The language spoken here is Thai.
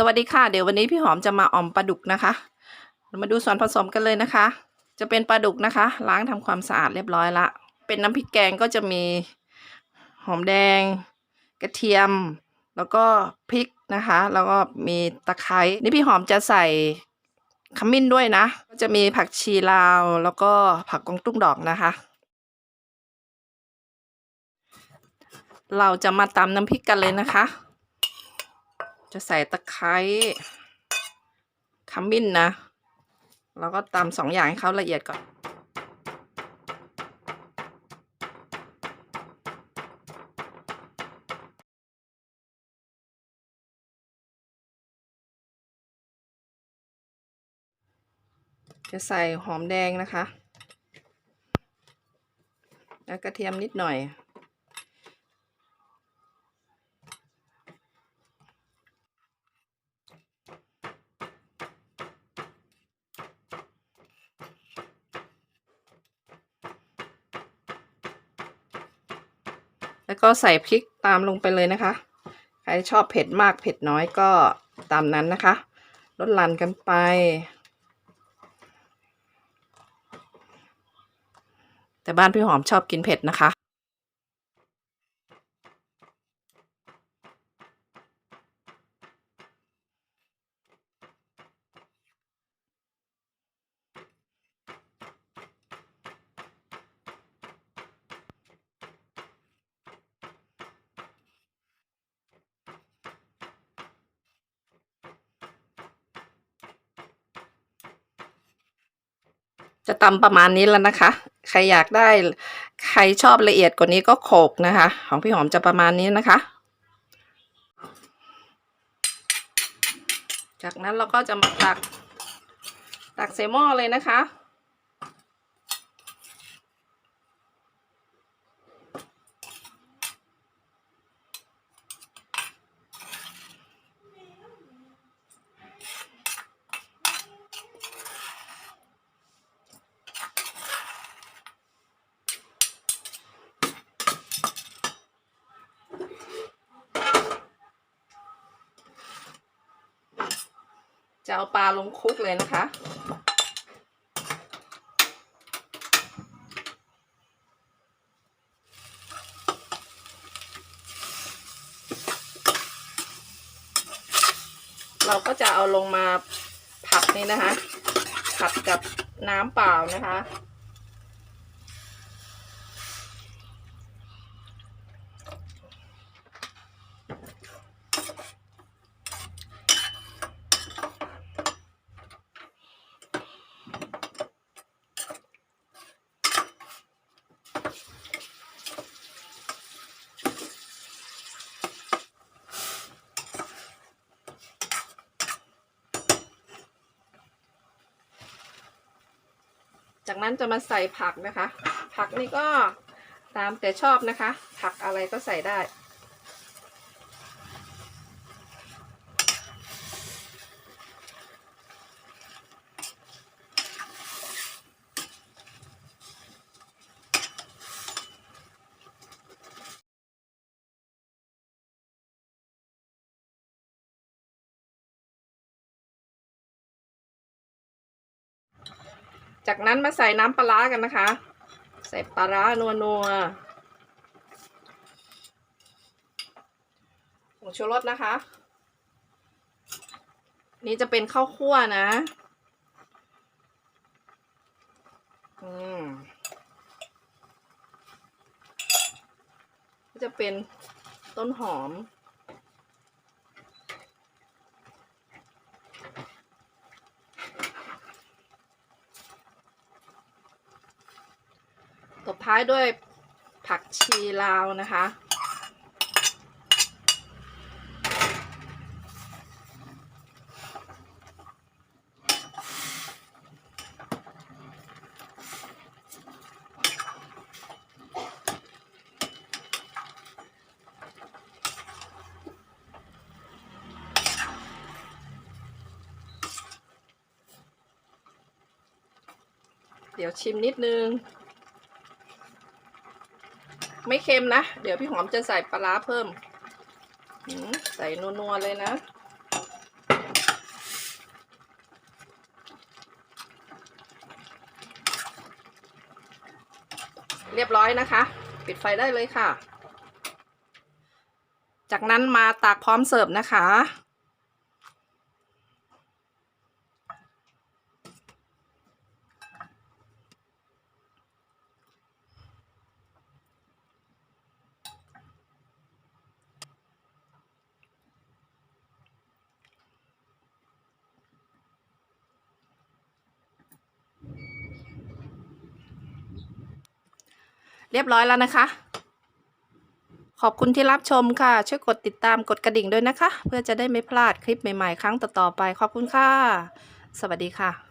สวัสดีค่ะ เดี๋ยววันนี้พี่หอมจะมาอ่อมปลาดุกนะคะมาดูส่วนผสมกันเลยนะคะ จะเป็นปลาดุกนะคะ ล้างทำความสะอาดเรียบร้อยละ เป็นน้ำพริกแกงก็จะมีหอมแดง กระเทียม แล้วก็พริกนะคะ แล้วก็มีตะไคร้นี่พี่หอมจะใส่ขมิ้นด้วยนะ ก็จะมีผักชีลาวแล้วก็ผักกวางตุ้งดอกนะคะ เราจะมาตำน้ำพริกกันเลยนะคะ จะใส่ตะไคร้ขมิ้นนะ แล้วก็ตำสองอย่างให้เขาละเอียดก่อน จะใส่หอมแดงนะคะ แล้วกระเทียมนิดหน่อย แล้วก็ใส่พริกตามลงไปเลยนะคะ ใครชอบเผ็ดมากเผ็ดน้อยก็ตามนั้นนะคะ ลดหลั่นกันไป แต่บ้านพี่หอมชอบกินเผ็ดนะคะ จะตำประมาณนี้แล้วนะคะ ใครอยากได้ใครชอบละเอียดกว่านี้ก็โขกนะคะ ของพี่หอมจะประมาณนี้นะคะ จากนั้นเราก็จะมาตักตักใส่หม้อเลยนะคะ จะเอาปลาลงคุกเลยนะคะ เราก็จะเอาลงมาผัดนี่นะคะ ผัดกับน้ำเปล่านะคะ จากนั้นจะมาใส่ผักนะคะ ผักนี่ก็ตามแต่ชอบนะคะ ผักอะไรก็ใส่ได้ จากนั้นมาใส่น้ำปลาร้ากันนะคะ ใส่ปลาร้านัวนัวผงชูรสนะคะ นี่จะเป็นข้าวคั่วนะ อืมก็จะเป็นต้นหอม ตบท้ายด้วยผักชีลาวนะคะ เดี๋ยวชิมนิดนึง ไม่เค็มนะ เดี๋ยวพี่หอมจะใส่ปลาเพิ่ม ใส่นัวๆเลยนะ เรียบร้อยนะคะ ปิดไฟได้เลยค่ะ จากนั้นมาตากพร้อมเสิร์ฟนะคะ เรียบร้อยแล้วนะคะ ขอบคุณที่รับชมค่ะ ช่วยกดติดตามกดกระดิ่งด้วยนะคะ เพื่อจะได้ไม่พลาดคลิปใหม่ๆ ครั้งต่อๆไป ขอบคุณค่ะ สวัสดีค่ะ